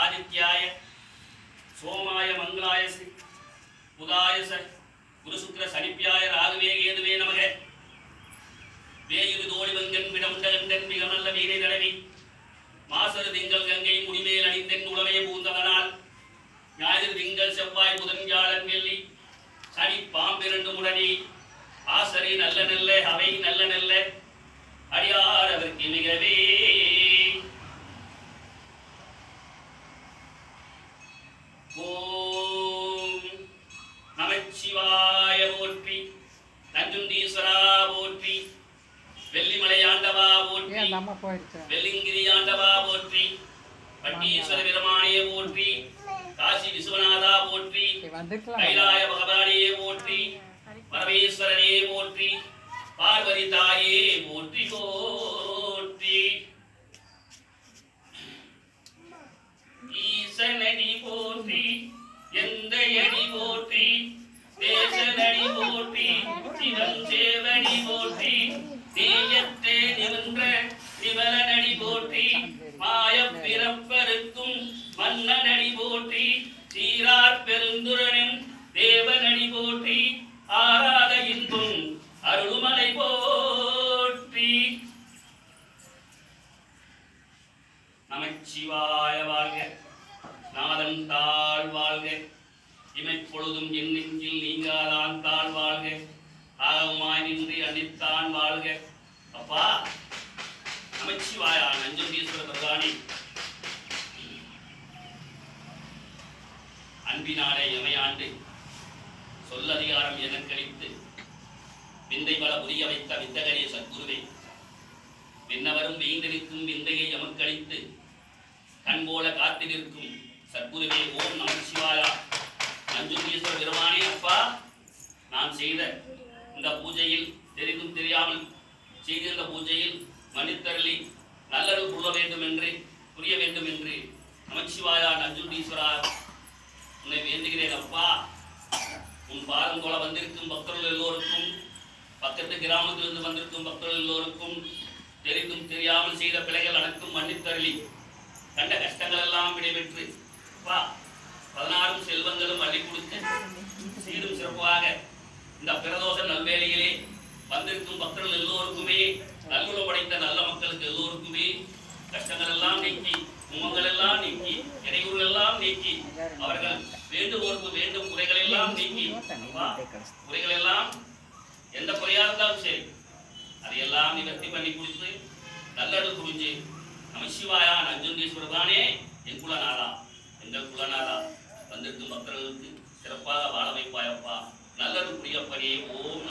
ஆதித்யாய சோமாய மங்களாய புதாய ச குருசுக்கிர சனிப்பியாய ராகுவே கேதுவே நமக. வேயுரு தோழி வங்கன் விடமுண்டகண்டன் மிக நல்ல வீணை நடவி. மாசரு திங்கள் கங்கை முடிமேல் அணிந்தென் உளவே பூந்தவனால். ஞாயிறு திங்கள் செவ்வாய் புதன் வியாழன் வெள்ளி. சனி பாம்பிரண்டு முடனி. ஆசரி நல்ல நல்ல அவை நல்ல நல்ல. அடியார் அவருக்கு மிகவே நஞ்சுண்டீஸ்வரா போற்றி வெள்ளிமலை ஆண்டவா போற்றி வெள்ளிங்கிரி ஆண்டவா போற்றி பட்டீஸ்வர பெருமானையே போற்றி காசி விஸ்வநாதா போற்றி கைலாய பகவானையே போற்றி பரமேஸ்வரனே போற்றி பார்வதி தாயே போற்றி போற்றி. ஈசனடி போற்றி எந்த அடி போற்றி தேசனடி போற்றி சிவன் சேவடி போற்றி தேயத்தே நின்ற சிவலனடி போற்றி மாயப் பிறப்பருக்கும் மன்னனடி போற்றி சீரார் பெருந்துரனும் தேவனடி போற்றி ஆராத இன்பும் அருள்மலை போற்றி. நமச்சிவாய வாழ்க நாதன் தாழ் வாழ்க. இமைப்பொழுதும் என் நெஞ்சில் நீங்காதான் தாழ் வாழ்க. ஆகமாய் நின்று அணித்தான் வாழ்க. அப்பா நமச்சிவாயா நஞ்சந்தீஸ்வர பிரதானி அன்பினாலே எமையாண்டு சொல்லதிகாரம் எனக்களித்து விந்தை பல புரிய வைத்த வித்தகரே சத்குருவே. விண்ணவரும் வீந்திருக்கும் விந்தையை எமக்களித்து கண்போல காத்திருக்கும் சத்குருவே ஓம் நமச்சி சிவாயா நஞ்சுண்டீஸ்வர பெருமானே அப்பா செய்த இந்த பூஜையில் தெரிந்தும் தெரியாமல் செய்திருந்த பூஜையில் மன்னித்தரளி நல்லது புரிய வேண்டும் என்று புரிய வேண்டும் என்று நமச்சிவாயா நஞ்சுண்டீஸ்வரா உன்னை வேண்டுகிறேன் அப்பா. உன் பாதம் போல வந்திருக்கும் பக்தர்கள் எல்லோருக்கும் பக்கத்து கிராமத்திலிருந்து வந்திருக்கும் பக்தர்கள் எல்லோருக்கும் தெரிந்தும் தெரியாமல் செய்த பிழைகள் அனைத்தும் மன்னித்தரளி. கண்ட கஷ்டங்கள் எல்லாம் விடைபெற்று அப்பா பதினாறும் செல்வங்களும் அள்ளி கொடுத்து சீரும் சிறப்பாக இந்த பிரதோஷ நல்வேளையிலே வந்திருக்கும் பக்தர்கள் எல்லோருக்குமே நல்குண படைத்த நல்ல மக்களுக்கு எல்லோருக்குமே கஷ்டங்கள் எல்லாம் நீக்கி உமங்கள் எல்லாம் நீக்கி இடையூறுகள் எல்லாம் நீக்கி அவர்கள் வேண்டுவோருக்கு வேண்டும் குறைகள் எல்லாம் நீக்கி குறைகள் எல்லாம் எந்த குறையா இருந்தாலும் சரி அதையெல்லாம் நிவர்த்தி பண்ணி கொடுத்து நல்லடு புரிஞ்சு நமசிவாயா நஞ்சுண்டீஸ்வரர் தானே என் குலநாதா எங்கள் குலநாதா வந்திருக்கும் பக்தர்களுக்கு சிறப்பாக வாழ வைப்பாயப்பா நல்லது புரிய புரியப்படியே ஓம்